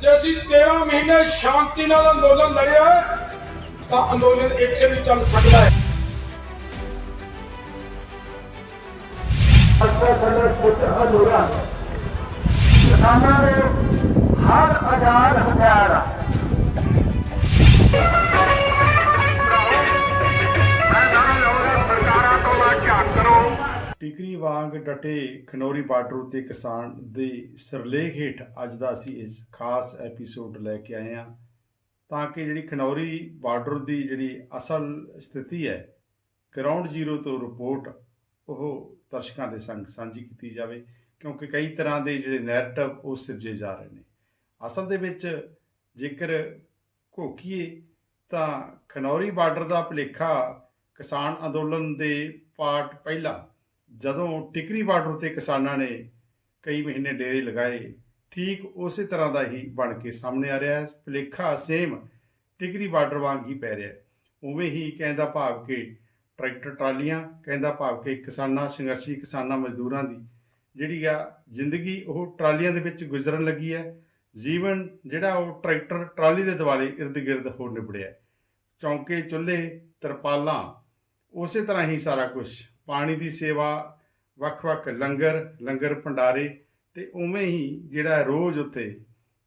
ਜੇ ਅਸੀਂ 13 ਮਹੀਨੇ ਸ਼ਾਂਤੀ ਨਾਲ ਅੰਦੋਲਨ ਲੜਿਆ ਤਾਂ ਅੰਦੋਲਨ ਇੱਥੇ ਵੀ ਚੱਲ ਸਕਦਾ ਹੈ। ਅੱਛਾ ਸਾਡੇ ਪੁੱਤ ਅਧੂਰਾ ਕਿਸਾਨਾਂ ਦੇ ਹਰ ਆਜ਼ਾਦ ਹਥਿਆਰ ਆ। ਟਿਕਰੀ ਵਾਂਗ ਡਟੇ ਖਨੌਰੀ ਬਾਰਡਰ ਉਤੇ ਕਿਸਾਨ ਦੇ ਸਿਰਲੇਖ ਹੇਠ ਅੱਜ ਦਾ ਅਸੀਂ ਇਸ ਖਾਸ ਐਪੀਸੋਡ ਲੈ ਕੇ ਆਏ ਹਾਂ। ਤਾਂ ਕਿ ਜਿਹੜੀ ਖਨੌਰੀ ਬਾਰਡਰ ਦੀ ਜਿਹੜੀ ਅਸਲ ਸਥਿਤੀ ਹੈ ਗਰਾਊਂਡ ਜ਼ੀਰੋ ਤੋਂ ਰਿਪੋਰਟ ਉਹ ਦਰਸ਼ਕਾਂ ਦੇ ਸੰਗ ਸਾਂਝੀ ਕੀਤੀ ਜਾਵੇ, ਕਿਉਂਕਿ ਕਈ ਤਰ੍ਹਾਂ ਦੇ ਜਿਹੜੇ ਨੈਰੇਟਿਵ ਉਹ ਸਿਰਜੇ ਜਾ ਰਹੇ ਨੇ। ਅਸਲ ਦੇ ਵਿੱਚ ਜੇਕਰ ਘੋਖੀਏ, ਤਾਂ ਖਨੌਰੀ ਬਾਰਡਰ ਦਾ ਭੁਲੇਖਾ ਕਿਸਾਨ ਅੰਦੋਲਨ ਦੇ ਪਾਰਟ ਪਹਿਲਾ ਜਦੋਂ ਟਿਕਰੀ ਬਾਰਡਰ ਤੇ ਕਿਸਾਨਾਂ ਨੇ ਕਈ ਮਹੀਨੇ ਡੇਰੇ ਲਗਾਏ, ਠੀਕ ਉਸੇ ਤਰ੍ਹਾਂ ਦਾ ਹੀ ਬਣ ਕੇ ਸਾਹਮਣੇ ਆ ਰਿਹਾ ਹੈ। ਭੁਲੇਖਾ ਸੇਮ ਟਿਕਰੀ ਬਾਰਡਰ ਵਾਂਗ ਹੀ ਪੈ ਰਿਹਾ ਹੈ। ਉਵੇਂ ਹੀ ਕਹਿੰਦਾ ਭਾਵ ਕਿ ਟਰੈਕਟਰ ਟਰਾਲੀਆਂ, ਕਹਿੰਦਾ ਭਾਵ ਕਿ ਕਿਸਾਨਾਂ, ਸੰਘਰਸ਼ੀ ਕਿਸਾਨਾਂ, ਮਜ਼ਦੂਰਾਂ ਦੀ ਜਿਹੜੀ ਆ ਜ਼ਿੰਦਗੀ, ਉਹ ਟਰਾਲੀਆਂ ਦੇ ਵਿੱਚ ਗੁਜ਼ਰਨ ਲੱਗੀ ਹੈ। ਜੀਵਨ ਜਿਹੜਾ ਉਹ ਟਰੈਕਟਰ ਟਰਾਲੀ ਦੇ ਦੁਆਲੇ ਇਰਦ ਗਿਰਦ ਹੋ ਨਿਬੜਿਆ ਚੌਂਕੇ, ਚੁੱਲ੍ਹੇ, ਤਰਪਾਲਾਂ, ਉਸੇ ਤਰ੍ਹਾਂ ਹੀ ਸਾਰਾ ਕੁਝ ਪਾਣੀ ਦੀ ਸੇਵਾ, ਵੱਖ-ਵੱਖ ਲੰਗਰ ਲੰਗਰ ਭੰਡਾਰੇ ਤੇ ਉਵੇਂ ਹੀ ਜਿਹੜਾ ਰੋਜ਼ ਉੱਥੇ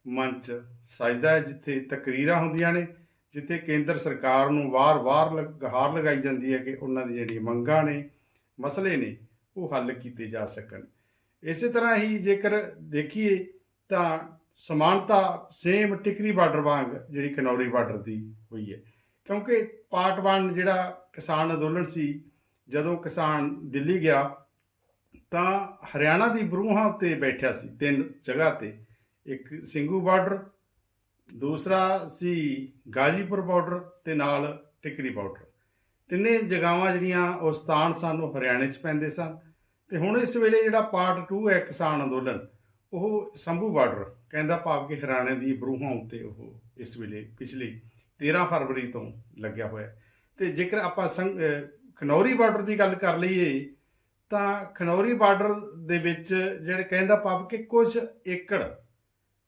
ਮੰਚ ਸਜਦਾ ਹੈ, ਜਿੱਥੇ ਤਕਰੀਰਾਂ ਹੁੰਦੀਆਂ ਨੇ, ਜਿੱਥੇ ਕੇਂਦਰ ਸਰਕਾਰ ਨੂੰ ਵਾਰ-ਵਾਰ ਲ- ਲਗਾਈ ਜਾਂਦੀ ਹੈ ਕਿ ਉਹਨਾਂ ਦੀ ਜਿਹੜੀ ਮੰਗਾਂ ਨੇ, ਮਸਲੇ ਨੇ, ਉਹ ਹੱਲ ਕੀਤੇ ਜਾ ਸਕਣ। ਇਸੇ ਤਰ੍ਹਾਂ ਹੀ ਜੇਕਰ ਦੇਖੀਏ ਤਾਂ ਸਮਾਨਤਾ ਸੇਮ ਟਿਕਰੀ ਬਾਰਡਰ ਵਾਂਗ ਜਿਹੜੀ ਕਨੌਰੀ ਬਾਰਡਰ ਦੀ ਹੋਈ ਹੈ। ਕਿਉਂਕਿ ਪਾਰਟ 1 ਜਿਹੜਾ ਕਿਸਾਨ ਅੰਦੋਲਨ ਸੀ ਜਦੋਂ ਕਿਸਾਨ ਦਿੱਲੀ ਗਿਆ, ਤਾਂ ਹਰਿਆਣਾ ਦੀ ਬਰੂਹਾਂ ਉੱਤੇ ਬੈਠਿਆ ਸੀ, ਤਿੰਨ ਜਗ੍ਹਾ ਤੇ। ਇੱਕ ਸਿੰਘੂ ਬਾਰਡਰ, ਦੂਸਰਾ ਸੀ ਗਾਜੀਪੁਰ ਬਾਰਡਰ ਤੇ ਨਾਲ ਟਿਕਰੀ ਬਾਰਡਰ। ਤਿੰਨੇ ਜਗ੍ਹਾਵਾਂ ਜਿਹੜੀਆਂ ਉਹ ਸਥਾਨ ਸਨ, ਉਹ ਹਰਿਆਣੇ 'ਚ ਪੈਂਦੇ ਸਨ। ਤੇ ਹੁਣ ਇਸ ਵੇਲੇ ਜਿਹੜਾ ਪਾਰਟ 2 ਹੈ ਕਿਸਾਨ ਅੰਦੋਲਨ, ਉਹ ਸੰਭੂ ਬਾਰਡਰ, ਕਹਿੰਦਾ ਭਾਵ ਕਿ ਹਰਿਆਣੇ ਦੀ ਬਰੂਹਾਂ ਉੱਤੇ ਉਹ ਇਸ ਵੇਲੇ ਪਿਛਲੀ 13 ਫਰਵਰੀ ਤੋਂ ਲੱਗਿਆ ਹੋਇਆ ਹੈ। ਤੇ ਜੇਕਰ ਆਪਾਂ ਸੰਗ- ਖਨੌਰੀ ਬਾਰਡਰ ਦੀ ਗੱਲ ਕਰ ਲਈਏ, ਤਾਂ ਖਨੌਰੀ ਬਾਰਡਰ ਦੇ ਵਿੱਚ ਜਿਹੜੇ ਕਹਿੰਦਾ ਭਾਵ ਕਿ ਕੁਝ ਏਕੜ,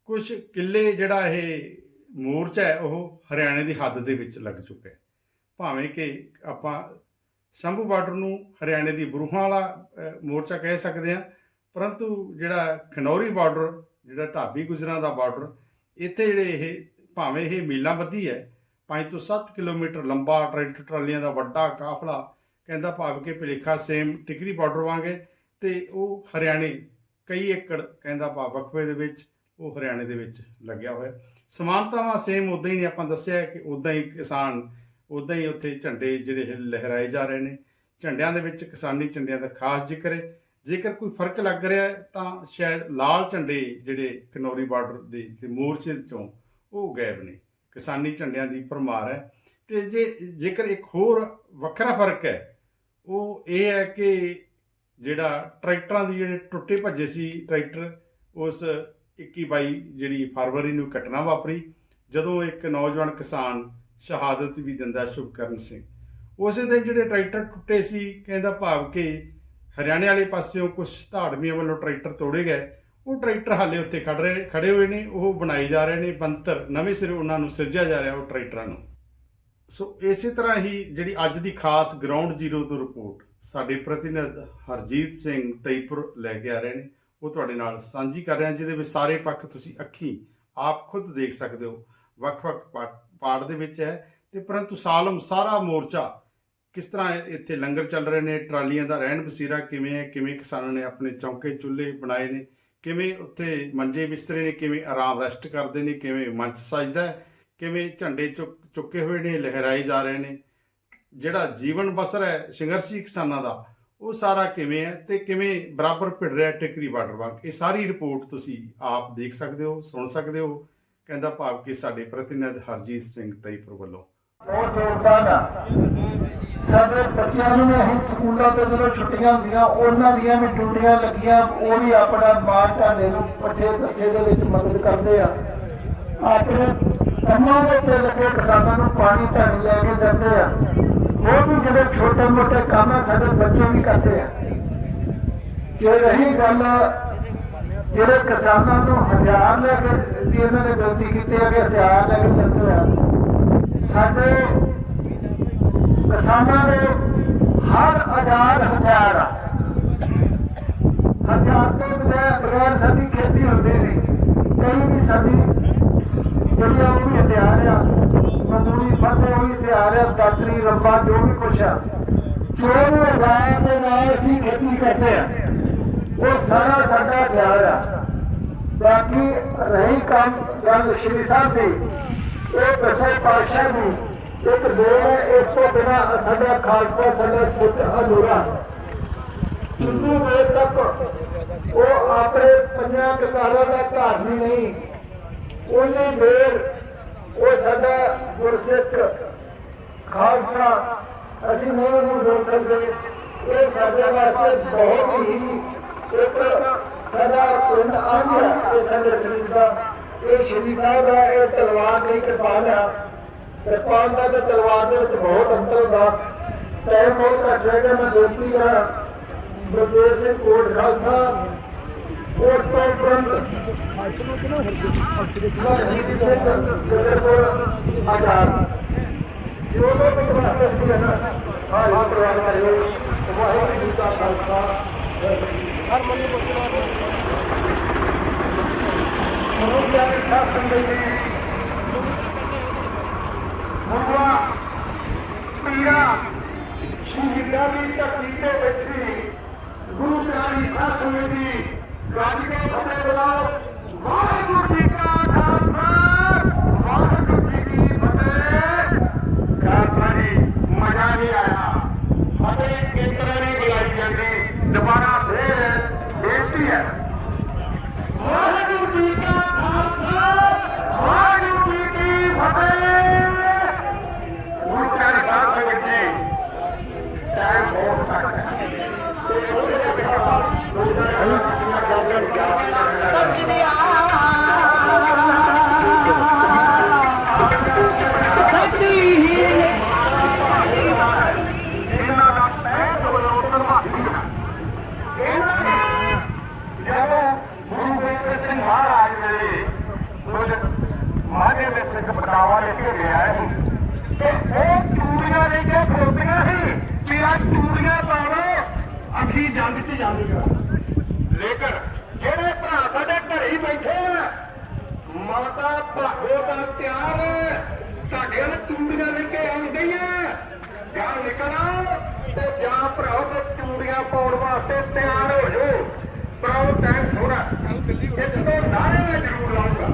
ਕੁਝ ਕਿੱਲੇ ਜਿਹੜਾ ਇਹ ਮੋਰਚਾ ਹੈ, ਉਹ ਹਰਿਆਣੇ ਦੀ ਹੱਦ ਦੇ ਵਿੱਚ ਲੱਗ ਚੁੱਕਾ ਹੈ। ਭਾਵੇਂ ਕਿ ਆਪਾਂ ਸ਼ੰਭੂ ਬਾਰਡਰ ਨੂੰ ਹਰਿਆਣੇ ਦੀ ਬਰੂਹਾਂ ਵਾਲਾ ਮੋਰਚਾ ਕਹਿ ਸਕਦੇ ਹਾਂ, ਪਰੰਤੂ ਜਿਹੜਾ ਖਨੌਰੀ ਬਾਰਡਰ, ਜਿਹੜਾ ਢਾਬੀ ਗੁਜਰਾਂ ਦਾ ਬਾਰਡਰ, ਇੱਥੇ ਜਿਹੜੇ ਇਹ ਭਾਵੇਂ ਇਹ ਮੀਲਾਂ ਬੱਧੀ ਹੈ 5 ਤੋਂ 7 ਕਿਲੋਮੀਟਰ ਲੰਬਾ ਟਰੈਕਟਰ ਟਰਾਲੀਆਂ ਦਾ ਵੱਡਾ ਕਾਫਲਾ ਕਹਿੰਦਾ ਭਾਵ ਕਿ ਭਲੇਖਾ ਸੇਮ ਟਿਕਰੀ ਬਾਰਡਰ ਵਾਂਗੇ ਤੇ ਉਹ ਹਰਿਆਣੇ ਕਈ ਏਕੜ ਕਹਿੰਦਾ ਭਾਵ ਵਕਫੇ ਦੇ ਵਿੱਚ, ਉਹ ਹਰਿਆਣੇ ਦੇ ਵਿੱਚ ਲੱਗਿਆ ਹੋਇਆ। ਸਮਾਨਤਾਵਾਂ ਸੇਮ ਉਦਾਂ ਹੀ ਨੇ, ਆਪਾਂ ਦੱਸਿਆ ਕਿ ਉਦਾਂ ਹੀ ਕਿਸਾਨ ਉਦਾਂ ਹੀ ਉੱਥੇ ਝੰਡੇ ਜਿਹੜੇ ਲਹਿਰਾਏ ਜਾ ਰਹੇ ਨੇ। ਝੰਡਿਆਂ ਦੇ ਵਿੱਚ ਕਿਸਾਨੀ ਝੰਡਿਆਂ ਦਾ ਖਾਸ ਜ਼ਿਕਰ ਹੈ। ਜੇਕਰ ਕੋਈ ਫ਼ਰਕ ਲੱਗ ਰਿਹਾ ਤਾਂ ਸ਼ਾਇਦ ਲਾਲ ਝੰਡੇ ਜਿਹੜੇ ਕਨੌਰੀ ਬਾਰਡਰ ਦੇ ਤੇ ਮੋਰਚੇ ਚੋਂ ਉਹ ਗਾਇਬ ਨੇ। ਕਿਸਾਨੀ ਝੰਡਿਆਂ ਦੀ ਭਰਮਾਰ ਹੈ। ਤੇ ਜੇ, ਜੇਕਰ ਇੱਕ ਹੋਰ ਵੱਖਰਾ ਫ਼ਰਕ ਹੈ ਉਹ ਇਹ ਹੈ ਕਿ ਜਿਹੜਾ ਟਰੈਕਟਰਾਂ ਦੀ ਜਿਹੜੇ ਟੁੱਟੇ ਭੱਜੇ ਸੀ ਟਰੈਕਟਰ, ਉਸ 21 22 ਜਿਹੜੀ ਫਰਵਰੀ ਨੂੰ ਘਟਨਾ ਵਾਪਰੀ, ਜਦੋਂ ਇੱਕ ਨੌਜਵਾਨ ਕਿਸਾਨ ਸ਼ਹਾਦਤ ਵੀ ਦਿੰਦਾ ਸ਼ੁਭਕਰਨ ਸਿੰਘ। ਉਸੇ ਦਿਨ ਜਿਹੜੇ ਟਰੈਕਟਰ ਟੁੱਟੇ ਸੀ, ਕਹਿੰਦਾ ਭਾਵ ਕਿ ਹਰਿਆਣੇ ਵਾਲੇ ਪਾਸਿਓਂ ਕੁਝ ਧਾੜਮੀਆਂ ਵੱਲੋਂ ਟਰੈਕਟਰ ਤੋੜੇ ਗਏ। ਉਹ ਟਰੈਕਟਰ ਹਾਲੇ ਉੱਥੇ ਖੜ ਰਹੇ ਖੜੇ ਹੋਏ ਨੇ, ਉਹ ਬਣਾਏ ਜਾ ਰਹੇ ਨੇ ਬੰਤਰ, ਨਵੇਂ ਸਿਰੇ ਉਹਨਾਂ ਨੂੰ ਸਿਰਜਿਆ ਜਾ ਰਿਹਾ ਉਹ ਟਰੈਕਟਰਾਂ ਨੂੰ। ਸੋ ਇਸੇ ਤਰ੍ਹਾਂ ਹੀ ਜਿਹੜੀ ਅੱਜ ਦੀ ਖਾਸ ਗਰਾਊਂਡ ਜ਼ੀਰੋ ਤੋਂ ਰਿਪੋਰਟ ਸਾਡੇ ਪ੍ਰਤੀਨਿਧ ਹਰਜੀਤ ਸਿੰਘ ਤਈਪੁਰ ਲੈ ਕੇ ਆ ਰਹੇ ਨੇ। ਉਹ ਤੁਹਾਡੇ ਨਾਲ ਸਾਂਝੀ ਕਰ ਰਹੇ ਹਾਂ ਜਿਹਦੇ ਵਿੱਚ ਸਾਰੇ ਪੱਖ ਤੁਸੀਂ ਅੱਖੀ ਆਪ ਖੁਦ ਦੇਖ ਸਕਦੇ ਹੋ। ਵੱਖ-ਵੱਖ ਪਾ- ਪਾਰਟ ਦੇ ਵਿੱਚ ਹੈ। ਤੇ ਪਰੰਤੂ ਸਾਲਮ, ਸਾਰਾ ਮੋਰਚਾ ਕਿਸ ਤਰ੍ਹਾਂ ਇੱਥੇ ਲੰਗਰ ਚੱਲ ਰਹੇ ਨੇ? ਟਰਾਲੀਆਂ ਦਾ ਰਹਿਣ ਬਸੀਰਾ ਕਿਵੇਂ ਹੈ? ਕਿਵੇਂ ਕਿਸਾਨਾਂ ਨੇ ਆਪਣੇ ਚੌਂਕੇ ਚੁੱਲ੍ਹੇ ਬਣਾਏ ਨੇ? ਕਿਵੇਂ ਉੱਥੇ ਮੰਜੇ ਬਿਸਤਰੇ ਨੇ? ਕਿਵੇਂ ਆਰਾਮ ਰੈਸਟ ਕਰਦੇ ਨੇ? ਕਿਵੇਂ ਮੰਚ ਸਜਦਾ ਹੈ? ਕਿਵੇਂ ਝੰਡੇ ਚੁੱਕ ਚੁੱਕੇ ਹੋਏ ਨੇ, ਲਹਿਰਾਏ ਜਾ ਰਹੇ ਨੇ। ਜਿਹੜਾ ਜੀਵਨ ਬਸਰ ਹੈ ਸੰਘਰਸ਼ੀ ਕਿਸਾਨਾਂ ਦਾ, ਉਹ ਸਾਰਾ ਕਿਵੇਂ ਹੈ ਤੇ ਕਿਵੇਂ ਬਰਾਬਰ ਭਿੜ ਰਿਹਾ ਟਿਕਰੀ ਬਾਰਡਰ ਵਾਂਗ ਇਹ ਸਾਰੀ ਰਿਪੋਰਟ ਤੁਸੀਂ ਆਪ ਦੇਖ ਸਕਦੇ ਹੋ, ਸੁਣ ਸਕਦੇ ਹੋ, ਕਹਿੰਦਾ ਭਾਵ ਕਿ ਸਾਡੇ ਪ੍ਰਤੀਨਿਧ ਹਰਜੀਤ ਸਿੰਘ ਤਈਪੁਰ ਵੱਲੋਂ। ਬਹੁਤ ਯੋਗਦਾਨ ਆ ਸਾਡੇ ਬੱਚਿਆਂ ਨੂੰ ਅਸੀਂ ਸਕੂਲਾਂ ਤੋਂ ਜਦੋਂ ਛੁੱਟੀਆਂ ਹੁੰਦੀਆਂ, ਉਹਨਾਂ ਦੀਆਂ ਵੀ ਡਿਊਟੀਆਂ ਲੱਗੀਆਂ, ਉਹ ਵੀ ਆਪਣਾ ਮਾਂ ਢਾਡੇ ਨੂੰ ਪੱਠੇ ਦੱਸੇ ਦੇ ਵਿੱਚ ਮਦਦ ਕਰਦੇ ਆ। ਆਪਣੇ ਕੰਮਾਂ ਦੇ ਉੱਤੇ ਲੱਗੇ ਕਿਸਾਨਾਂ ਨੂੰ ਪਾਣੀ ਧਾਣੀ ਲੈ ਕੇ ਜਾਂਦੇ ਆ। ਉਹ ਵੀ ਜਿਹੜੇ ਛੋਟੇ ਮੋਟੇ ਕੰਮ ਆ, ਸਾਡੇ ਬੱਚੇ ਵੀ ਕਰਦੇ ਆ। ਜੇ ਰਹੀ ਗੱਲ, ਜਿਹੜੇ ਕਿਸਾਨਾਂ ਨੂੰ ਹਥਿਆਰ ਲੈ ਕੇ ਇਹਨਾਂ ਨੇ ਬੇਨਤੀ ਕੀਤੀ ਹੈ ਕਿ ਹਥਿਆਰ ਲੈ ਕੇ ਚੱਲਦੇ ਆ। ਸਾਡੇ ਕਿਸਾਨਾਂ ਦੇ ਹਰ ਆਜ਼ਾਦ ਹਥਿਆਰ ਆ ਹਥਿਆਰ ਤੋਂ ਬਗੈਰ ਬਗੈਰ ਸਾਡੀ ਖੇਤੀ ਹੁੰਦੀ ਨਹੀਂ ਕਈ ਵੀ ਸਾਡੀ ਜਿਹੜੀ ਆ ਉਹ ਵੀ ਹਥਿਆਰ ਆ ਮਜ਼ਦੂਰੀ ਫੜਦੇ ਉਹ ਵੀ ਹਥਿਆਰ ਆ ਰੱਬਾ ਜੋ ਵੀ ਕੁਛ ਆ ਜੋ ਵੀ ਦੇ ਨਾਲ ਅਸੀਂ ਖੇਤੀ ਕਰਦੇ ਆ ਉਹ ਸਾਰਾ ਸਾਡਾ ਹਥਿਆਰ ਆ। ਬਾਕੀ ਰਹੀ ਕੰਮ ਗੱਲ ਸ਼੍ਰੀ ਸਾਹਿਬ ਦੀ, ਇਹ ਦਸੇ ਪਾਤਸ਼ਾਹ ਦੀ ਇੱਕ ਦੋ ਇਸ ਤੋਂ ਬਿਨਾ ਸਾਡਾ ਖਾਲਸਾ, ਸਾਡਾ ਸਿੱਖ ਅਧੂਰਾ। ਇੰਨੀ ਦੇਰ ਤੱਕ ਉਹ ਆਪਣੇ ਪੰਜਾਂ ਕਕਾਰਾਂ ਦਾ ਘਰ ਵੀ ਨਹੀਂ ਉਨੀ ਦੇਰ ਉਹ ਸਾਡਾ ਗੁਰਸਿੱਖ ਖਾਲਸਾ, ਅਸੀਂ ਨਹੀਂ ਉਹਨੂੰ ਰੋਕ ਸਕਦੇ ਇਹ ਸਾਡੇ ਵਾਸਤੇ ਬਹੁਤ ਹੀ ਇੱਕ ਸਾਡਾ ਪਿੰਡ ਆ ਇਹ ਸਾਡੇ ਸਰੀਰ ਦਾ। ਇਹ ਸ਼੍ਰੀ ਸਾਹਿਬ ਦਾ ਇਹ ਤਲਵਾਰ ਨਹੀਂ ਕਿਰਪਾਨ ਆ ਕਿਰਪਾਨ ਦਾ ਤੇ ਤਲਵਾਰ ਦੇ ਵਿੱਚ ਬਹੁਤ ਅੰਤਰ ਹੁੰਦਾ। ਟਾਈਮ ਬਹੁਤ ਘੱਟ ਰਹਿ ਗਿਆ, ਮੈਂ ਬੇਨਤੀ ਕਰਾਂ ਬਲਦੇਵ ਸਿੰਘ ਕੋਟ ਖਾਲਸਾ, ਕੋਟ ਤੋਂ ਤੁਰੰਤ ਆਜ਼ਾਦ। ਜੋ ਲੋਕ ਬਖਸ਼ਦੇ ਸੀ ਨਾ ਹਾਂ ਪ੍ਰਵਾਨ ਕਰਿਓ ਵਾਹਿਗੁਰੂ ਜੀ ਕਾ ਖਾਲਸਾ ਹਰ ਮੰਨੀ ਮੁਸਲਮਾਨ ਮਨੁੱਖ ਦਾ ਸ਼ਾਸਨ ਦੇ ਨੇ ਅਸੀਂ ਜੰਗ 'ਚ ਜਾਂਦੇ ਲੇਕਿਨ ਜਿਹੜੇ ਭਰਾ ਸਾਡੇ ਘਰੇ ਹੀ ਬੈਠੇ ਆ, ਮਾਤਾ ਭਾਗੋ ਦਾ ਤਿਆਰ ਸਾਡੇ ਨਾਲ ਚੂੜੀਆਂ ਲੈ ਕੇ ਆਉਣ ਗਈਆਂ ਜਾਂ ਨਿਕਲਣਾ ਤੇ ਜਾਂ ਭਰਾਓ ਤੇ ਚੂੜੀਆਂ ਪਾਉਣ ਵਾਸਤੇ ਤਿਆਰ ਹੋ ਜਾਓ। ਭਰਾਓ ਟਾਈਮ ਥੋੜਾ ਇਸ ਤੋਂ ਨਾਰੇ ਮੈਂ ਜ਼ਰੂਰ ਲਾਉਂਗਾ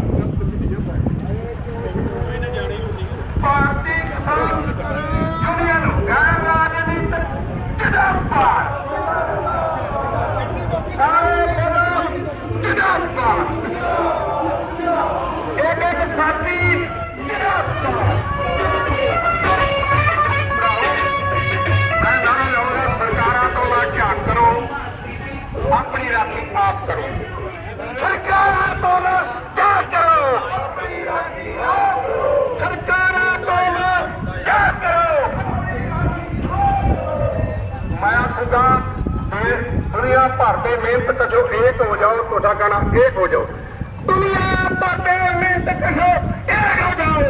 ਦੁਨੀਆ ਭਰ ਦੇ ਮਿਹਨਤ ਕਸ਼ੋ ਏਕ ਹੋ ਜਾਓ।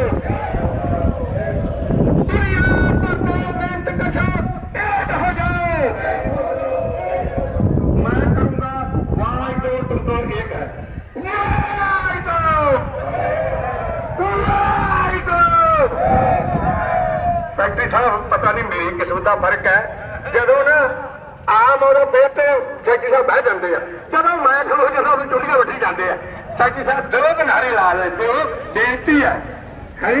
ਦੁਨੀਆ ਭਰ ਦੇ ਮਿਹਨਤ ਕਸ਼ੋ ਏਕ ਹੋ ਜਾਓ। ਮੈਂ ਕਰੂੰਗਾ ਵਾਹਿਗੁਰੂ ਤੁਮ ਤੋਂ ਏਕ ਹੈ ਸੈਕਟਰੀ ਸਾਹਿਬ, ਪਤਾ ਨਹੀਂ ਮੇਰੀ ਕਿਸਮਤ ਦਾ ਫ਼ਰਕ ਹੈ। ਜਦੋਂ ਆਮ ਆਮ ਔਰ ਤੇ ਸੈਕਟਰੀ ਸਾਹਿਬ ਬਹਿ ਜਾਂਦੇ ਆ। ਜਦੋਂ ਮੈਂ ਖਲੋ ਜਦੋਂ ਉਹ ਚੁੱਟੀਆਂ ਵੱਢੀ ਜਾਂਦੇ ਆ, ਸੈਕਟਰੀ ਸਾਹਿਬ ਦੋ ਕਿਨਾਰੇ ਲਾ ਲੈਂਦੇ ਹੋ ਬੇਨਤੀ ਹੈ ਹੈ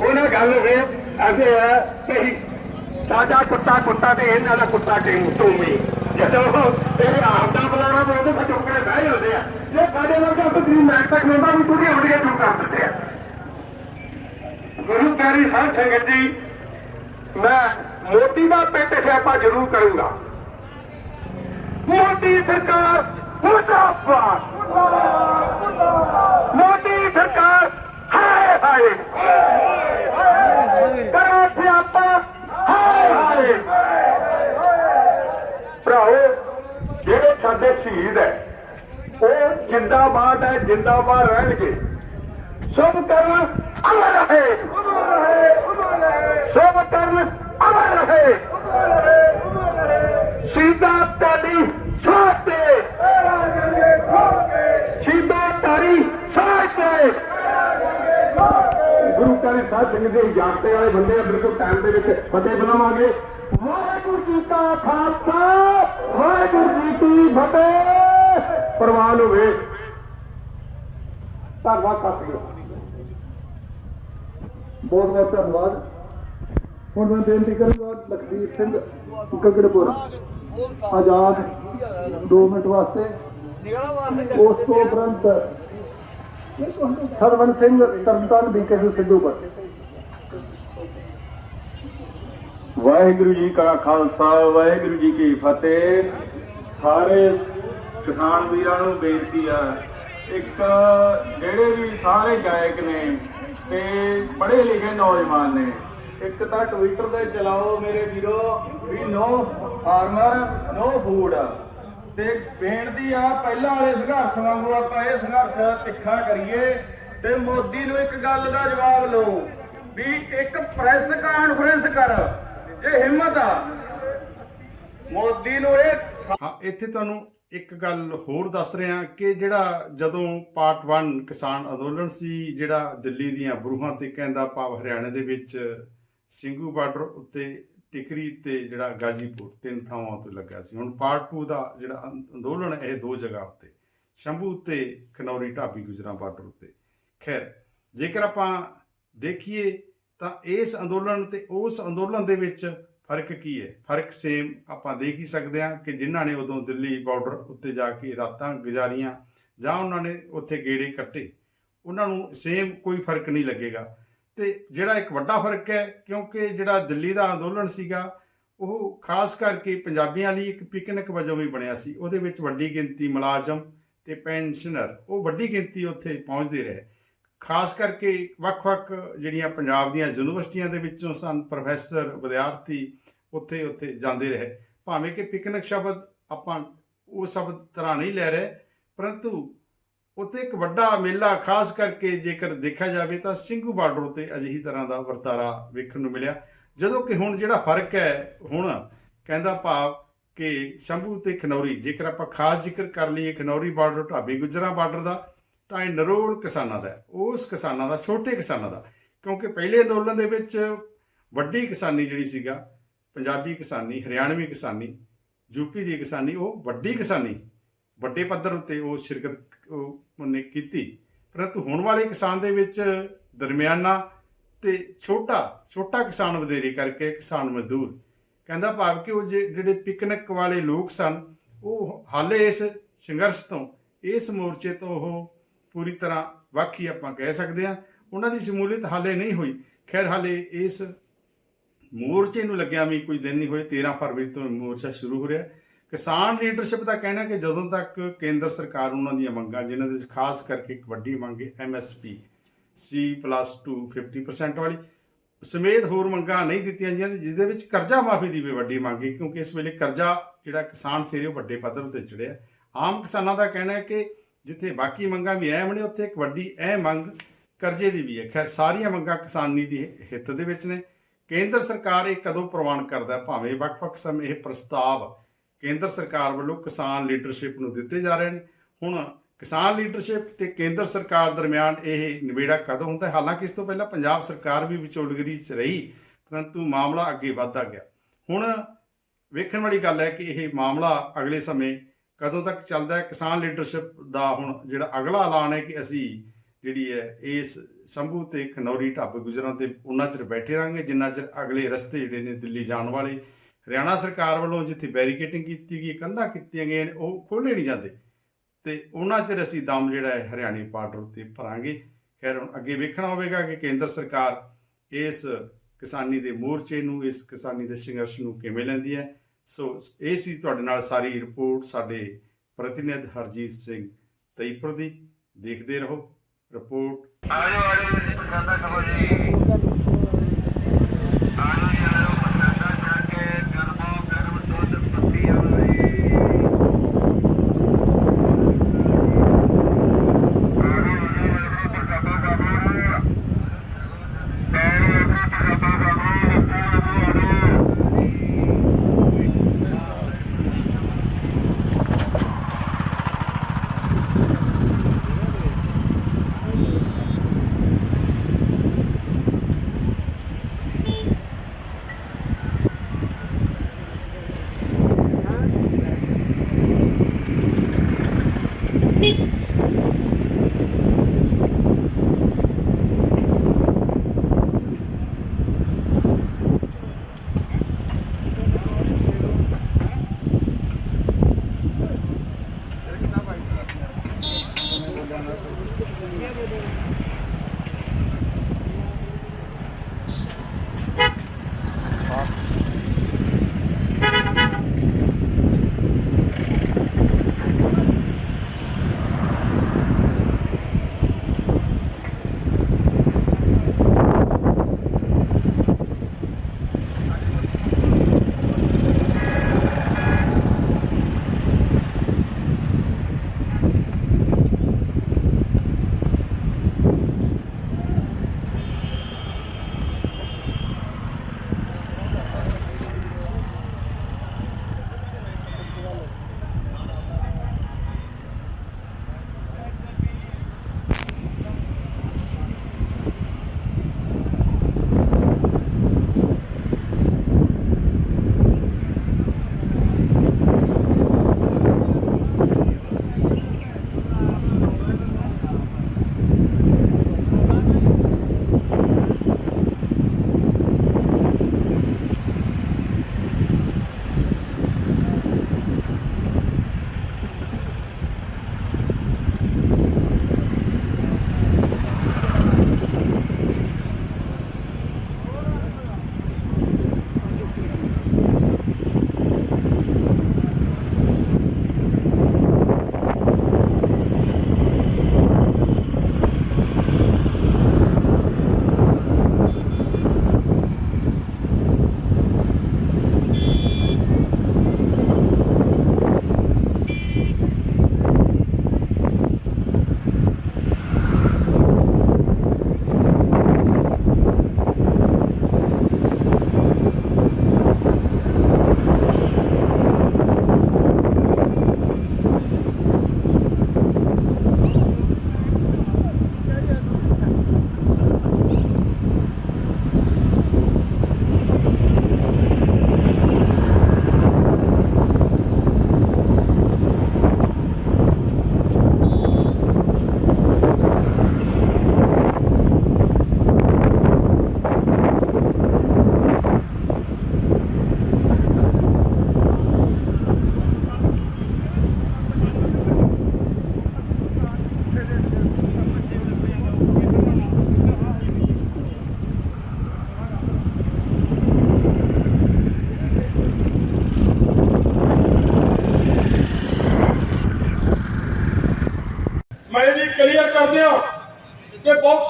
ਉਹਨਾਂ ਗੱਲ ਹੋਵੇ ਅਗੇ ਆ, ਸਹੀ। ਸਾਡਾ ਕੁੱਤਾ ਕੁੱਤਾ ਤੇ ਇਹਨਾਂ ਦਾ ਕੁੱਤਾ ਟੀਮ ਟੂਮੀ ਜਦੋਂ ਇਹ ਆਪ ਦਾ ਬੁਲਾਣਾ ਬੋਲਦੇ ਫਿਰ ਚੁੱਕ ਕੇ ਬਹਿ ਜਾਂਦੇ ਆ, ਜੇ ਸਾਡੇ ਵਰਗਾ ਕੋਈ ਮੈਂ ਤੱਕ ਨੋਂਦਾ ਵੀ ਟੁੱਟੀਆਂ ਵੱਡੀਆਂ ਚੁੱਕ ਕਰ ਦਿੰਦੇ ਆ। ਗੁਰੂ ਪਿਆਰੀ ਸਾਧ ਸੰਗਤ ਜੀ, ਮੈਂ ਮੋਤੀ ਦਾ ਪਿੰਡ ਸਿਆਪਾ ਜ਼ਰੂਰ ਕਰੂੰਗਾ। ਮੋਦੀ ਸਰਕਾਰ ਮੁਰਦਾਬਾਦ। ਮੋਦੀ ਸਰਕਾਰ ਹਾਏ ਹਾਏ। ਕਰੋ ਸਿਆਪਾ ਹਾਏ ਹਾਏ। ਭਰਾਓ, ਜਿਹੜੇ ਸਾਡੇ ਸ਼ਹੀਦ ਹੈ, ਉਹ ਜਿੰਦਾਬਾਦ ਹੈ, ਜਿੰਦਾਬਾਦ ਰਹਿਣਗੇ। ਸ਼ੁਭ ਕਰਨ ਅਮਰ ਰਹੇ। ਸ਼ੁਭ ਕਰਨ ਅਮਰ ਰਹੇ। ਸ਼ਹੀਦਾਂ ਤੁਹਾਡੀ ਸਾਥ ਤੇ। ਸ਼ਹੀਦਾਂ ਤੁਹਾਡੀ ਗੁਰੂ ਕਾਲੀ ਸਾਹਿਬ ਸਿੰਘ ਦੇ ਜਾਗਤੇ ਵਾਲੇ ਬੰਦੇ ਆ, ਬਿਲਕੁਲ ਟਾਈਮ ਦੇ ਵਿੱਚ ਫਤਿਹ ਬੁਲਾਵਾਂਗੇ। ਵਾਹਿਗੁਰੂ ਜੀ ਕਾ ਖਾਲਸਾ, ਵਾਹਿਗੁਰੂ ਜੀ ਕੀ ਫਤਿਹ। ਪ੍ਰਵਾਨ ਹੋਵੇ ਧੰਨਵਾਦ ਸਾਥੀਓ। ਬਹੁਤ ਬਹੁਤ ਧੰਨਵਾਦ। ਹੁਣ ਮੈਂ ਬੇਨਤੀ ਕਰੂੰਗਾ ਲਖਬੀਰ ਸਿੰਘ ਗਗੜਪੁਰ ਆਜ਼ਾਦ 2 ਮਿੰਟ ਵਾਸਤੇ। ਉਸ ਤੋਂ ਉਪਰੰਤ ਸਰਵਣ ਸਿੰਘ ਤਰਨਤਾਰਨ ਬੀਕੇ ਸਿੱਧੂਪੁਰ ਵਾਹਿਗੁਰੂ ਜੀ ਕਾ ਖਾਲਸਾ, ਵਾਹਿਗੁਰੂ ਜੀ ਕੀ ਫਤਿਹ। ਸਾਰੇ ਕਿਸਾਨ ਵੀਰਾਂ ਨੂੰ ਬੇਨਤੀ ਆ, ਇੱਕ ਜਿਹੜੇ ਵੀ ਸਾਰੇ ਗਾਇਕ ਨੇ ਤੇ ਪੜ੍ਹੇ ਲਿਖੇ ਨੌਜਵਾਨ ਨੇ, ਇੱਕ ਤਾਂ ਟਵਿੱਟਰ ਤੇ ਚਲਾਓ ਮੇਰੇ ਵੀਰੋ, ਵੀ ਨੋ ਫਾਰਮਰ, ਨੋ ਫੂਡ। ਤੇ ਬੇਨਤੀ ਆ, ਪਹਿਲਾਂ ਵਾਲੇ ਸੰਘਰਸ਼ ਵਾਂਗੂ ਆਪਾਂ ਇਹ ਸੰਘਰਸ਼ ਤਿੱਖਾ ਕਰੀਏ ਤੇ ਮੋਦੀ ਨੂੰ ਇੱਕ ਗੱਲ ਦਾ ਜਵਾਬ ਲਓ ਵੀ ਇੱਕ ਪ੍ਰੈਸ ਕਾਨਫਰੰਸ ਕਰ, ਜੇ ਹਿੰਮਤ ਆ। ਮੋਦੀ ਨੂੰ ਇਹ ਹਾਂ, ਇੱਥੇ ਤੁਹਾਨੂੰ ਇੱਕ ਗੱਲ ਹੋਰ ਦੱਸ ਰਿਹਾ ਕਿ ਜਿਹੜਾ ਜਦੋਂ ਪਾਰਟ 1 ਕਿਸਾਨ ਅੰਦੋਲਨ ਸੀ, ਜਿਹੜਾ ਦਿੱਲੀ ਦੀਆਂ ਬਰੂਹਾਂ ਤੇ ਕਹਿੰਦਾ ਭਾਵ ਹਰਿਆਣੇ ਦੇ ਵਿੱਚ ਸਿੰਘੂ ਬਾਰਡਰ ਉੱਤੇ ਟਿਕਰੀ ਤੇ ਜਿਹੜਾ ਗਾਜ਼ੀਪੁਰ, ਤਿੰਨ ਥਾਵਾਂ ਤੋਂ ਲੱਗਾ ਸੀ। ਹੁਣ ਪਾਰਟ 2 ਦਾ ਜਿਹੜਾ ਅੰ- ਅੰਦੋਲਨ ਹੈ, ਇਹ ਦੋ ਜਗ੍ਹਾ ਉੱਤੇ। ਸ਼ੰਭੂ ਤੇ ਖਨੌਰੀ ਢਾਬੀ ਗੁਜਰਾਂ ਬਾਰਡਰ ਉੱਤੇ। ਖੈਰ, ਜੇਕਰ ਆਪਾਂ ਦੇਖੀਏ, ਤਾਂ ਇਸ ਅੰਦੋਲਨ ਤੇ ਉਸ ਅੰਦੋਲਨ ਦੇ ਵਿੱਚ ਫ਼ਰਕ ਕੀ ਹੈ? ਫ਼ਰਕ ਸੇਮ ਆਪਾਂ ਦੇਖ ਹੀ ਸਕਦੇ ਹਾਂ ਕਿ ਜਿਨ੍ਹਾਂ ਨੇ ਉਦੋਂ ਦਿੱਲੀ ਬਾਰਡਰ ਉੱਤੇ ਜਾ ਕੇ ਰਾਤਾਂ ਗੁਜ਼ਾਰੀਆਂ ਜਾਂ ਉਹਨਾਂ ਨੇ ਉੱਥੇ ਗੇੜੇ ਕੱਟੇ, ਉਹਨਾਂ ਨੂੰ ਸੇਮ ਕੋਈ ਫ਼ਰਕ ਨਹੀਂ ਲੱਗੇਗਾ। ਤੇ ਜਿਹੜਾ ਇੱਕ ਵੱਡਾ ਫ਼ਰਕ ਹੈ, ਕਿਉਂਕਿ ਜਿਹੜਾ ਦਿੱਲੀ ਦਾ ਅੰਦੋਲਨ ਸੀਗਾ, ਉਹ ਖਾਸ ਕਰਕੇ ਪੰਜਾਬੀਆਂ ਲਈ ਇੱਕ ਪਿਕਨਿਕ ਵਜੋਂ ਵੀ ਬਣਿਆ ਸੀ। ਉਹਦੇ ਵਿੱਚ ਵੱਡੀ ਗਿਣਤੀ ਮੁਲਾਜ਼ਮ ਤੇ ਪੈਨਸ਼ਨਰ, ਉਹ ਵੱਡੀ ਗਿਣਤੀ ਉੱਥੇ ਪਹੁੰਚਦੇ ਰਹੇ। ਖਾਸ ਕਰਕੇ ਵੱਖ-ਵੱਖ ਜਿਹੜੀਆਂ ਪੰਜਾਬ ਦੀਆਂ ਯੂਨੀਵਰਸਿਟੀਆਂ ਦੇ ਵਿੱਚੋਂ ਸਨ, ਪ੍ਰੋਫੈਸਰ, ਵਿਦਿਆਰਥੀ ਉੱਥੇ ਉੱਥੇ ਜਾਂਦੇ ਰਹੇ। ਭਾਵੇਂ ਕਿ ਪਿਕਨਿਕ ਸ਼ਬਦ ਆਪਾਂ ਉਹ ਸ਼ਬਦ ਤਰ੍ਹਾਂ ਨਹੀਂ ਲੈ ਰਹੇ, ਪਰੰਤੂ ਉੱਥੇ ਇੱਕ ਵੱਡਾ ਮੇਲਾ, ਖਾਸ ਕਰਕੇ ਜੇਕਰ ਦੇਖਿਆ ਜਾਵੇ ਤਾਂ ਸਿੰਘੂ ਬਾਰਡਰ ਉੱਤੇ ਅਜਿਹੀ ਤਰ੍ਹਾਂ ਦਾ ਵਰਤਾਰਾ ਵੇਖਣ ਨੂੰ ਮਿਲਿਆ। ਜਦੋਂ ਕਿ ਹੁਣ ਜਿਹੜਾ ਫ਼ਰਕ ਹੈ, ਹੁਣ ਕਹਿੰਦਾ ਭਾਵ ਕਿ ਸ਼ੰਭੂ ਤੇ ਖਨੌਰੀ, ਜੇਕਰ ਆਪਾਂ ਖਾਸ ਜ਼ਿਕਰ ਕਰ ਲਈਏ ਖਨੌਰੀ ਬਾਰਡਰ, ਢਾਬੀ ਗੁਜਰਾਂ ਬਾਰਡਰ ਦਾ, ਤਾਂ ਇਹ ਨਰੋਲ ਕਿਸਾਨਾਂ ਦਾ ਉਸ ਕਿਸਾਨਾਂ ਦਾ, ਛੋਟੇ ਕਿਸਾਨਾਂ ਦਾ। ਕਿਉਂਕਿ ਪਹਿਲੇ ਅੰਦੋਲਨ ਦੇ ਵਿੱਚ ਵੱਡੀ ਕਿਸਾਨੀ ਜਿਹੜੀ ਸੀਗਾ, ਪੰਜਾਬੀ ਕਿਸਾਨੀ, ਹਰਿਆਣਵੀ ਕਿਸਾਨੀ, ਯੂਪੀ ਦੀ ਕਿਸਾਨੀ, ਉਹ ਵੱਡੀ ਕਿਸਾਨੀ, ਵੱਡੇ ਪੱਧਰ ਉੱਤੇ ਉਹ ਸ਼ਿਰਕਤ ਉਹਨੇ ਕੀਤੀ। ਪਰੰਤੂ ਹੁਣ ਵਾਲੇ ਕਿਸਾਨ ਦੇ ਵਿੱਚ ਦਰਮਿਆਨਾ ਤੇ ਛੋਟਾ ਛੋਟਾ ਕਿਸਾਨ ਵਧੇਰੇ ਕਰਕੇ ਕਿਸਾਨ ਮਜ਼ਦੂਰ। ਕਹਿੰਦਾ ਭਾਵ ਕਿ ਉਹ ਜੇ- ਜਿਹੜੇ ਪਿਕਨਿਕ ਵਾਲੇ ਲੋਕ ਸਨ, ਉਹ ਹਾਲੇ ਇਸ ਸੰਘਰਸ਼ ਤੋਂ, ਇਸ ਮੋਰਚੇ ਤੋਂ ਉਹ ਪੂਰੀ ਤਰ੍ਹਾਂ ਵੱਖ ਹੀ ਆਪਾਂ ਕਹਿ ਸਕਦੇ ਹਾਂ। ਉਹਨਾਂ ਦੀ ਸ਼ਮੂਲੀਅਤ ਹਾਲੇ ਨਹੀਂ ਹੋਈ। ਖੈਰ, ਹਾਲੇ ਇਸ ਮੋਰਚੇ ਨੂੰ ਲੱਗਿਆ ਵੀ ਕੁਝ ਦਿਨ ਨਹੀਂ ਹੋਏ 13 ਫਰਵਰੀ ਤੋਂ ਮੋਰਚਾ ਸ਼ੁਰੂ ਹੋ ਰਿਹਾ। ਕਿਸਾਨ ਲੀਡਰਸ਼ਿਪ ਦਾ ਕਹਿਣਾ ਕਿ ਜਦੋਂ ਤੱਕ ਕੇਂਦਰ ਸਰਕਾਰ ਉਹਨਾਂ ਦੀਆਂ ਮੰਗਾਂ, ਜਿਨ੍ਹਾਂ ਦੇ ਵਿੱਚ ਖਾਸ ਕਰਕੇ ਇੱਕ ਵੱਡੀ ਮੰਗ ਹੈ ਐਮਐਸਪੀ C+2 50% ਵਾਲੀ, ਸਮੇਤ ਹੋਰ ਮੰਗਾਂ ਨਹੀਂ ਦਿੱਤੀਆਂ ਜਾਂਦੀਆਂ, ਜਿਹਦੇ ਵਿੱਚ ਕਰਜ਼ਾ ਮਾਫੀ ਦੀ ਵੀ ਵੱਡੀ ਮੰਗ ਹੈ, ਕਿਉਂਕਿ ਇਸ ਵੇਲੇ ਕਰਜ਼ਾ ਜਿਹੜਾ ਕਿਸਾਨ ਸਿਰੇ ਉਹ ਵੱਡੇ ਪੱਧਰ 'ਤੇ ਚੜਿਆ ਆਮ ਕਿਸਾਨਾਂ ਦਾ ਕਹਿਣਾ ਹੈ ਕਿ ਜਿੱਥੇ ਬਾਕੀ ਮੰਗਾਂ ਵੀ ਅਹਿਮ ਨੇ, ਉੱਥੇ ਇੱਕ ਵੱਡੀ ਅਹਿਮ ਮੰਗ ਕਰਜ਼ੇ ਦੀ ਵੀ ਹੈ। ਖੈਰ, ਸਾਰੀਆਂ ਮੰਗਾਂ ਕਿਸਾਨੀ ਦੀ ਹਿੱਤ ਦੇ ਵਿੱਚ ਨੇ। ਕੇਂਦਰ ਸਰਕਾਰ ਇਹ ਕਦੋਂ ਪ੍ਰਵਾਨ ਕਰਦਾ ਭਾਵੇਂ ਵੱਖ-ਵੱਖ ਸਮੇਂ, ਇਹ ਪ੍ਰਸਤਾਵ ਕੇਂਦਰ ਸਰਕਾਰ ਵੱਲੋਂ ਕਿਸਾਨ ਲੀਡਰਸ਼ਿਪ ਨੂੰ ਦਿੱਤੇ ਜਾ ਰਹੇ ਨੇ। ਹੁਣ ਕਿਸਾਨ ਲੀਡਰਸ਼ਿਪ ਤੇ ਕੇਂਦਰ ਸਰਕਾਰ ਦਰਮਿਆਨ ਇਹ ਨਿਬੇੜਾ ਕਦੋਂ ਹੁੰਦਾ ਹੈ? ਹਾਲਾਂਕਿ ਇਸ ਤੋਂ ਪਹਿਲਾਂ ਪੰਜਾਬ ਸਰਕਾਰ ਵੀ ਵਿਚੋਲਗਰੀ 'ਚ ਰਹੀ, ਪਰੰਤੂ ਮਾਮਲਾ ਅੱਗੇ ਵਧਦਾ ਗਿਆ। ਹੁਣ ਵੇਖਣ ਵਾਲੀ ਗੱਲ ਹੈ ਕਿ ਇਹ ਮਾਮਲਾ ਅਗਲੇ ਸਮੇਂ ਕਦੋਂ ਤੱਕ ਚੱਲਦਾ ਹੈ? ਕਿਸਾਨ ਲੀਡਰਸ਼ਿਪ ਦਾ ਹੁਣ ਜਿਹੜਾ ਅਗਲਾ ਐਲਾਨ ਹੈ ਕਿ ਅਸੀਂ ਜਿਹੜੀ ਹੈ, ਇਸ ਸੰਭੂ ਤੇ ਖਨੌਰੀ ਢਾਬੇ ਗੁਜਰਾਂ ਤੇ ਉਹਨਾਂ ਚਿਰ ਬੈਠੇ ਰਾਂਗੇ ਜਿੰਨਾ ਚਿਰ ਅਗਲੇ ਰਸਤੇ ਜਿਹੜੇ ਨੇ ਦਿੱਲੀ ਜਾਣ ਵਾਲੇ ਹਰਿਆਣਾ ਸਰਕਾਰ ਵੱਲੋਂ ਜਿੱਥੇ ਬੈਰੀਕੇਟਿੰਗ ਕੀਤੀ ਗਈ, ਕੰਧਾਂ ਕੀਤੀਆਂ ਗਈਆਂ ਨੇ, ਉਹ ਖੋਲ੍ਹੇ ਨਹੀਂ ਜਾਂਦੇ। ਤੇ ਉਹਨਾਂ ਚਿਰ ਅਸੀਂ ਦਮ ਜਿਹੜਾ ਹੈ ਹਰਿਆਣੀ ਬਾਰਡਰ ਉੱਤੇ ਭਰਾਂਗੇ। ਖੈਰ, ਹੁਣ ਅੱਗੇ ਵੇਖਣਾ ਹੋਵੇਗਾ ਕਿ ਕੇਂਦਰ ਸਰਕਾਰ ਇਸ ਕਿਸਾਨੀ ਦੇ ਮੋਰਚੇ ਨੂੰ, ਇਸ ਕਿਸਾਨੀ ਦੇ ਸੰਘਰਸ਼ ਨੂੰ ਕਿਵੇਂ ਲੈਂਦੀ ਹੈ। ਸੋ ਇਹ ਸੀ ਤੁਹਾਡੇ ਨਾਲ ਸਾਰੀ ਰਿਪੋਰਟ। ਸਾਡੇ ਪ੍ਰਤੀਨਿਧ ਹਰਜੀਤ ਸਿੰਘ ਤਈਪੁਰ ਦੀ। ਦੇਖਦੇ ਰਹੋ। ਰਿਪੋਰਟ। ਆਜੋ ਆਜੋ ਜੀ ਪਸੰਦਾ ਖਬਰ ਜੀ।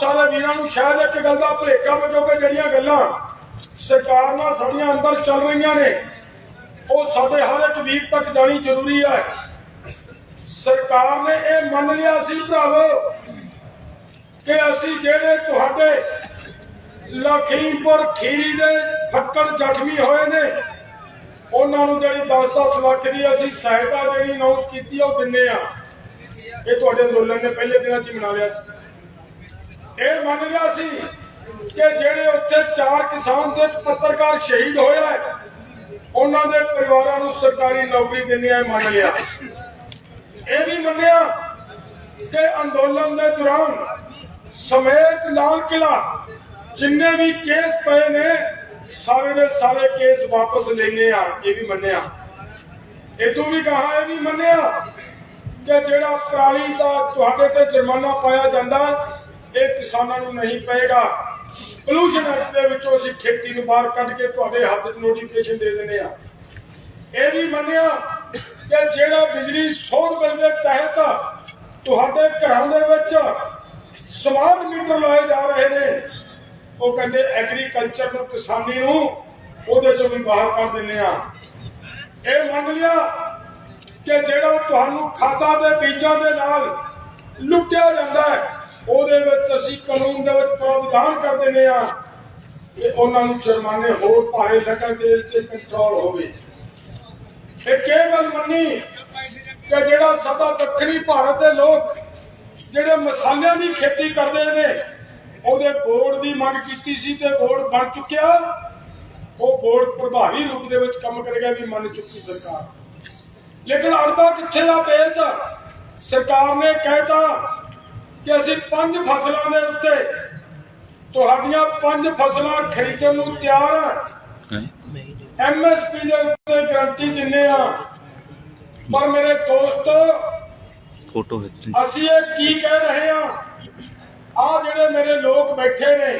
ਸਾਰੇ ਵੀਰਾਂ ਨੂੰ ਸ਼ਾਇਦ ਇੱਕ ਗੱਲ ਦਾ ਭੁਲੇਖਾ ਵਾ ਕਿਉਂਕਿ ਜਿਹੜੀਆਂ ਗੱਲਾਂ ਸਰਕਾਰ ਨਾਲ ਸਾਡੀਆਂ ਅੰਦਰ ਚੱਲ ਰਹੀਆਂ ਨੇ, ਉਹ ਸਾਡੇ ਹਰ ਇੱਕ ਵੀਰ ਤੱਕ ਜਾਣੀ ਜ਼ਰੂਰੀ ਹੈ। ਸਰਕਾਰ ਨੇ ਇਹ ਮੰਨ ਲਿਆ ਸੀ ਭਰਾਵੋ ਕਿ ਅਸੀਂ ਜਿਹੜੇ ਤੁਹਾਡੇ ਲਖੀਮਪੁਰ ਖੀਰੀ ਦੇ ਫੱਟੜ ਜ਼ਖਮੀ ਹੋਏ ਨੇ, ਉਹਨਾਂ ਨੂੰ ਜਿਹੜੀ 10-10 ਲੱਖ ਦੀ ਅਸੀਂ ਸਹਾਇਤਾ ਜਿਹੜੀ ਅਨਾਉਂਸ ਕੀਤੀ ਉਹ ਦਿੰਨੇ ਆ। ਇਹ ਤੁਹਾਡੇ ਅੰਦੋਲਨ ਨੇ ਪਹਿਲੇ ਦਿਨਾਂ 'ਚ ਹੀ ਮਨਾ ਲਿਆ ਸੀ। ਇਹ ਮੰਨ ਲਿਆ ਸੀ ਕਿ ਜਿਹੜੇ ਉੱਥੇ ਚਾਰ ਕਿਸਾਨ ਤੇ ਇੱਕ ਪੱਤਰਕਾਰ ਸ਼ਹੀਦ ਹੋਇਆ ਹੈ, ਉਹਨਾਂ ਦੇ ਪਰਿਵਾਰਾਂ ਨੂੰ ਸਰਕਾਰੀ ਨੌਕਰੀ ਦੇਣੀ ਹੈ ਮੰਨ ਲਿਆ। ਇਹ ਵੀ ਮੰਨਿਆ ਕਿ ਅੰਦੋਲਨ ਦੇ ਦੌਰਾਨ ਸਮੇਤ ਲਾਲ ਕਿਲਾ ਜਿੰਨੇ ਵੀ ਕੇਸ ਪਏ ਨੇ, ਸਾਰੇ ਦੇ ਸਾਰੇ ਕੇਸ ਵਾਪਸ ਲੈਣੇ ਆ, ਇਹ ਵੀ ਮੰਨਿਆ। ਇਹ ਵੀ ਕਹਾ, ਇਹ ਵੀ ਮੰਨਿਆ ਕਿ ਜਿਹੜਾ ਪਰਾਲੀ ਦਾ ਤੁਹਾਡੇ ਤੇ ਜੁਰਮਾਨਾ ਪਾਇਆ ਜਾਂਦਾ ਇਹ ਕਿਸਾਨਾਂ ਨੂੰ ਨਹੀਂ ਪਏਗਾ। ਪੋਲੂਸ਼ਨ ਐਕਟ ਦੇ ਵਿੱਚੋਂ ਅਸੀਂ ਖੇਤੀ ਨੂੰ ਬਾਹਰ ਕੱਢ ਕੇ ਤੁਹਾਡੇ ਹੱਥ 'ਚ ਨੋਟੀਫਿਕੇਸ਼ਨ ਦੇ ਦਿੰਦੇ ਆ ਇਹ ਵੀ ਮੰਨਿਆ ਕਿ ਜਿਹੜਾ ਬਿਜਲੀ ਸੋਧ ਬਿੱਲ ਦੇ ਤਹਿਤ ਤੁਹਾਡੇ ਘਰਾਂ ਦੇ ਵਿੱਚ ਸਮਾਰਟ ਮੀਟਰ ਲਾਏ ਜਾ ਰਹੇ ਨੇ, ਉਹ ਕਹਿੰਦੇ ਐਗਰੀਕਲਚਰ ਨੂੰ, ਕਿਸਾਨੀ ਨੂੰ ਉਹਦੇ ਤੋਂ ਵੀ ਬਾਹਰ ਕੱਢ ਦਿੰਨੇ ਆ ਇਹ ਮੰਨ ਲਿਆ ਕਿ ਜਿਹੜਾ ਤੁਹਾਨੂੰ ਖਾਦਾਂ ਦੇ ਬੀਜਾਂ ਦੇ ਨਾਲ ਲੁੱਟਿਆ ਜਾਂਦਾ ਹੈ ਉਹਦੇ ਵਿੱਚ ਅਸੀਂ ਕਾਨੂੰਨ ਦੇ ਵਿੱਚ ਪ੍ਰਾਵਧਾਨ ਕਰ ਦਿੰਦੇ ਆ ਕਿ ਉਹਨਾਂ ਨੂੰ ਜੁਰਮਾਨੇ ਹੋਰ ਭਾਰੇ ਲੱਗਣ ਦੇ ਤੇ ਕੰਟਰੋਲ ਹੋਵੇ। ਇਹ ਕੇਵਲ ਮੰਨੀ ਕਿ ਜਿਹੜਾ ਸਾਡਾ ਦੱਖਣੀ ਭਾਰਤ ਦੇ ਲੋਕ ਜਿਹੜੇ ਮਸਾਲਿਆਂ ਦੀ ਖੇਤੀ ਕਰਦੇ ਨੇ, ਉਹਦੇ ਬੋਰਡ ਦੀ ਮੰਗ ਕੀਤੀ ਸੀ ਤੇ ਬੋਰਡ ਬਣ ਚੁੱਕਿਆ। ਉਹ ਬੋਰਡ ਪ੍ਰਭਾਵੀ ਰੂਪ ਦੇ ਵਿੱਚ ਕੰਮ ਕਰੇਗਾ ਵੀ ਮੰਨ ਚੁੱਕੀ ਸਰਕਾਰ। ਲੇਕਿਨ ਅੜਦਾ ਕਿੱਥੇ ਆ ਪੇਚ ਸਰਕਾਰ ਨੇ ਕਹਿਤਾ ਕਿ ਅਸੀਂ ਪੰਜ ਫਸਲਾਂ ਦੇ ਉੱਤੇ ਤੁਹਾਡੀਆਂ ਪੰਜ ਫਸਲਾਂ ਖਰੀਦਣ ਨੂੰ ਤਿਆਰ ਹਾਂ? ਐਮਐਸਪੀ ਦੇ ਉੱਤੇ ਗਰੰਟੀ ਦਿੰਨੇ ਆ। ਪਰ ਮੇਰੇ ਦੋਸਤ ਫੋਟੋ ਲਈ। ਅਸੀਂ ਇਹ ਕੀ ਕਹਿ ਰਹੇ ਆ? ਆ ਜਿਹੜੇ ਮੇਰੇ ਲੋਕ ਬੈਠੇ ਨੇ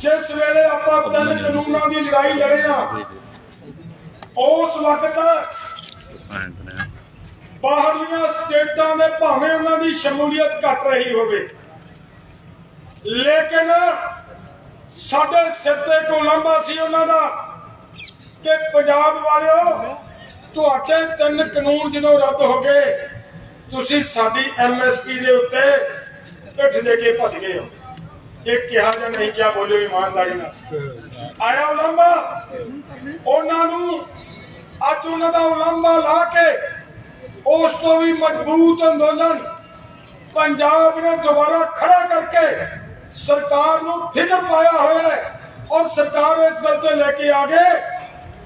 ਜਿਸ ਵੇਲੇ ਆਪਾਂ ਤਿੰਨ ਕਾਨੂੰਨਾਂ ਦੀ ਲੜਾਈ ਲੜੇ ਆ ਉਸ ਵਕਤ ਬਾਹਰਲੀਆਂ ਸਟੇਟਾਂ ਦੇ ਭਾਵੇਂ ਉਹਨਾਂ ਦੀ ਸ਼ਮੂਲੀਅਤ ਘਟ ਰਹੀ ਹੋਵੇ। ਲੇਕਿਨ ਸਾਡੇ ਸਿਰ ਤੇ ਕੋ ਸੀ ਉਹਨਾਂ ਦਾ ਕਿ ਪੰਜਾਬ ਵਾਲਿਓ, ਤੁਹਾਡੇ ਤਿੰਨ ਕਾਨੂੰਨ ਜਦੋਂ ਰੱਦ ਹੋ ਗਏ, ਤੁਸੀਂ ਸਾਡੀ ਐਮਐਸਪੀ ਦੇ ਉੱਤੇ ਪਿੱਠ ਦੇ ਕੇ ਭੱਜ ਗਏ ਹੋ। ਇਹ ਕਿਹਾ ਜਾਂ ਨਹੀਂ ਕਿਹਾ ਬੋਲਿਓ ਇਮਾਨਦਾਰੀ ਨਾਲ। ਆਇਆ ਉਲੰਬਾ, ਉਹਨਾਂ ਨੂੰ ਅੱਜ ਉਹਨਾਂ ਦਾ ਉਲੰਬਾ ਲਾ ਕੇ ਉਸ ਤੋਂ ਵੀ ਮਜ਼ਬੂਤ ਅੰਦੋਲਨ ਪੰਜਾਬ ਨੇ ਦੁਬਾਰਾ ਖੜਾ ਕਰਕੇ ਸਰਕਾਰ ਨੂੰ ਫਿਕਰ ਪਾਇਆ ਹੋਇਆ ਹੈ ਔਰ ਸਰਕਾਰ ਇਸ ਗੱਲ ਤੇ ਲੈ ਕੇ ਆ ਗਏ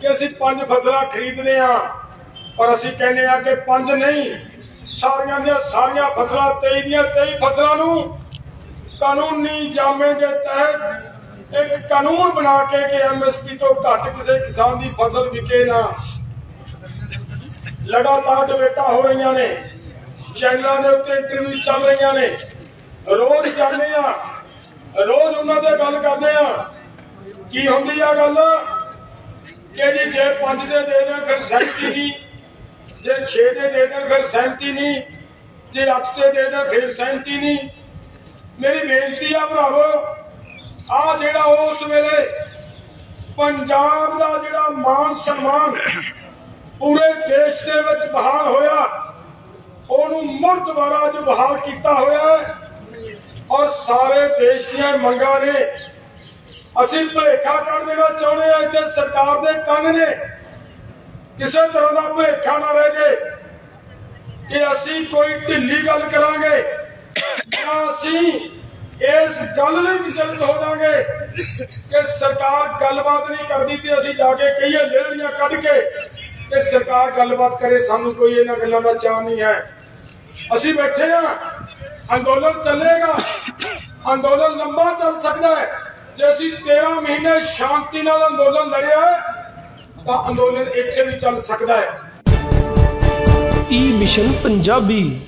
ਕਿ ਅਸੀਂ ਪੰਜ ਫਸਲਾਂ ਖਰੀਦਦੇ ਆ ਪਰ ਅਸੀਂ ਕਹਿੰਦੇ ਆ ਕਿ ਪੰਜ ਨਹੀਂ, ਸਾਰੀਆਂ ਦੀਆਂ ਸਾਰੀਆਂ ਫਸਲਾਂ 23 ਦੀਆਂ 23 ਫਸਲਾਂ ਨੂੰ ਕਾਨੂੰਨੀ ਜਾਮੇ ਦੇ ਤਹਿਤ ਇੱਕ ਕਾਨੂੰਨ ਬਣਾ ਕੇ ਕਿ ਐਮਐਸਪੀ ਤੋਂ ਘੱਟ ਕਿਸੇ ਕਿਸਾਨ ਦੀ ਫਸਲ ਵਿਕੇ ਨਾ। ਲਗਾਤਾਰ ਡਿਬੇਟਾਂ ਹੋ ਰਹੀਆਂ ਨੇ। ਚੈਨਲਾਂ ਦੇ ਉੱਤੇ ਇੰਟਰਵਿਊ ਚੱਲ ਰਹੀਆਂ ਨੇ। ਰੋਜ਼ ਜਾਂਦੇ ਆ। ਰੋਜ਼ ਉਹਨਾਂ ਦੇ ਗੱਲ ਕਰਦੇ ਆ। ਕੀ ਹੁੰਦੀ ਆ ਗੱਲ? ਕਿ ਜੀ ਜੇ ਪੰਜ ਦੇ ਦੇ ਦੇਣ, ਫਿਰ ਸਹਿਮਤੀ ਨਹੀਂ। ਜੇ 6 ਦੇ ਦੇ ਦੇਣ, ਫਿਰ ਸਹਿਮਤੀ ਨਹੀਂ। ਜੇ 8 ਦੇ ਦੇ ਦੇਣ, ਫਿਰ ਸਹਿਮਤੀ ਨਹੀਂ। ਮੇਰੀ ਬੇਨਤੀ ਆ ਭਰਾਵੋ, ਆ ਜਿਹੜਾ ਉਸ ਵੇਲੇ ਪੰਜਾਬ ਦਾ ਜਿਹੜਾ ਮਾਨ ਸਨਮਾਨ ਪੂਰੇ ਦੇਸ਼ ਦੇ ਵਿੱਚ ਬਹਾਲ ਹੋਇਆ। ਉਹਨੂੰ ਮੁੜ ਦੁਬਾਰਾ ਅੱਜ ਬਹਾਲ ਕੀਤਾ ਹੋਇਆ ਹੈ। ਔਰ ਸਾਰੇ ਦੇਸ਼ ਦੀਆਂ ਮੰਗਾਂ ਨੇ ਅਸੀਂ ਭੁਲੇਖਾ ਕਰ ਦੇਣਾ ਚਾਹੁੰਦੇ ਆ ਇੱਥੇ ਸਰਕਾਰ ਦੇ ਕੰਨ ਨੇ। ਕਿਸੇ ਤਰ੍ਹਾਂ ਦਾ ਭੁਲੇਖਾ ਨਾ ਰਹਿ ਜੇ ਕਿ ਅਸੀਂ ਕੋਈ ਢਿੱਲੀ ਗੱਲ ਕਰਾਂਗੇ ਜਾਂ ਅਸੀਂ ਇਸ ਗੱਲ ਲਈ ਵਿਚਲਿਤ ਹੋ ਜਾਾਂਗੇ ਕਿ ਸਰਕਾਰ ਗੱਲਬਾਤ ਨਹੀਂ ਕਰਦੀ ਤੇ ਅਸੀਂ ਜਾ ਕੇ ਕਹੀਏ ਲੇੜੀਆਂ ਕੱਢ ਕੇ ਕਿ ਸਰਕਾਰ ਗੱਲਬਾਤ ਕਰੇ, ਸਾਨੂੰ ਕੋਈ ਇਹਨਾਂ ਗੱਲਾਂ ਦਾ ਚਾਹ ਨਹੀਂ ਹੈ। ਅਸੀਂ ਬੈਠੇ ਆ ਅੰਦੋਲਨ ਚੱਲੇਗਾ। ਅੰਦੋਲਨ ਲੰਬਾ ਚੱਲ ਸਕਦਾ ਹੈ। ਜੇ ਅਸੀਂ 13 ਮਹੀਨੇ ਸ਼ਾਂਤੀ ਨਾਲ ਅੰਦੋਲਨ ਲੜਿਆ ਤਾਂ ਅੰਦੋਲਨ ਇੱਥੇ ਵੀ ਚੱਲ ਸਕਦਾ ਹੈ। ਈ ਮਿਸ਼ਨ ਪੰਜਾਬੀ